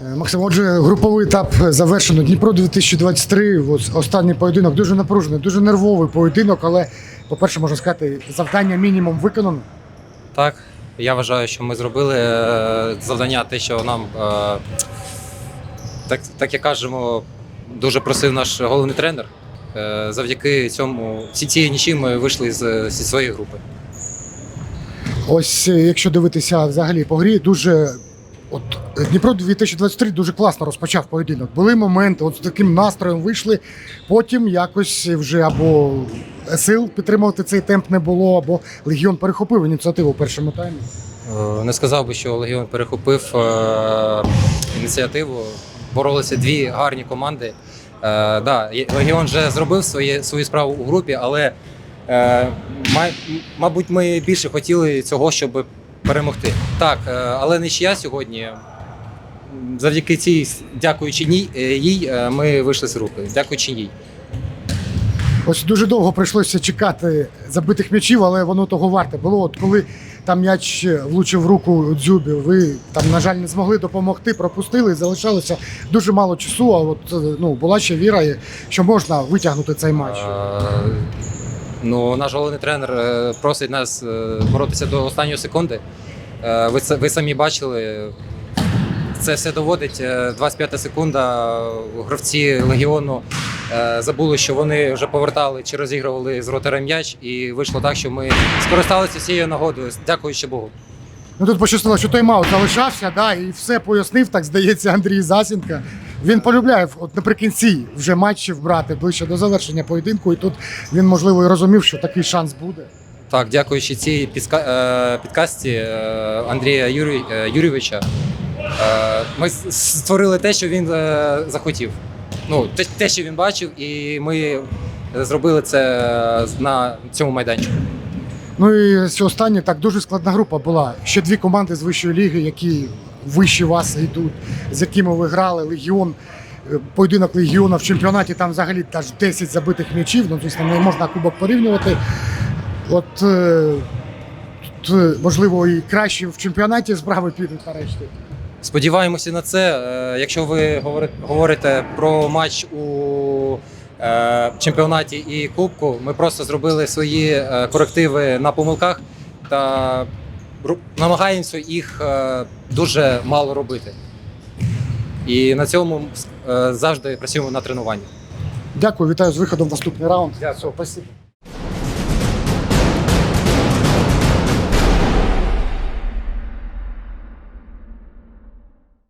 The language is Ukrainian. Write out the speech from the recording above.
Максим, отже, груповий етап завершено. Дніпро 2023. Ось останній поєдинок дуже напружений, дуже нервовий поєдинок, але, по-перше, можна сказати, завдання мінімум виконано. Так, я вважаю, що ми зробили е, завдання, те, що нам, е, так, так як кажемо, дуже просив наш головний тренер. Е, Завдяки цьому всі цієї нічі ми вийшли з, зі своєї групи. Ось е, якщо дивитися взагалі по грі, дуже. От е, Дніпро 2023 дуже класно розпочав поєдинок. Були моменти, от з таким настроєм вийшли. Потім якось вже або сил підтримувати цей темп не було, або Легіон перехопив ініціативу у першому таймі. Е, Не сказав би, що Легіон перехопив е, ініціативу. Боролися дві гарні команди. Да, Легіон вже зробив своє, свою справу у групі, але мабуть, ми більше хотіли цього, щоб перемогти. Так, е, але нічия сьогодні. Завдяки цій, дякуючи е, їй, е, ми вийшли з групи. Дякуючи їй. Ось дуже довго прийшлося чекати забитих м'ячів, але воно того варте було. От коли там м'яч влучив в руку Дзюбі, ви там, на жаль, не змогли допомогти, пропустили, залишалося дуже мало часу. А от ну була ще віра, що можна витягнути цей матч. Ну, наш головний тренер е, просить нас е, боротися до останньої секунди. Е, Ви, ви самі бачили, це все доводить. Е, 25 секунда. Гравці легіону забули, що вони вже повертали чи розігрували з ротера м'яч, і вийшло так, що ми скористалися цією нагодою, дякуючи Богу. Ну тут пощастило, що тайм-аут залишався, да, і все пояснив, так здається, Андрій Засінка. Він полюбляє от наприкінці вже матчів брати ближче до завершення поєдинку, і тут він, можливо, і розумів, що такий шанс буде. Так, дякуючи цій е, підкасті е, Андрія е, Юрійовича, ми створили те, що він захотів. Ну, те, що він бачив, і ми зробили це на цьому майданчику. Ну і це останнє так дуже складна група була. Ще дві команди з вищої ліги, які вище вас йдуть, з якими ви грали. Легіон, е, поєдинок Легіона в чемпіонаті там взагалі аж 10 забитих м'ячів. Ну, звісно, не можна кубок порівнювати. От е, тут, е, можливо, і краще в чемпіонаті справи підуть нарешті. Сподіваємося на це. Якщо ви говорите про матч у чемпіонаті і кубку, ми просто зробили свої е, корективи на помилках та намагаємося їх е, дуже мало робити. І на цьому е, завжди працюємо на тренуванні. Дякую, вітаю з виходом в наступний раунд. Дякую. Все, спасибо.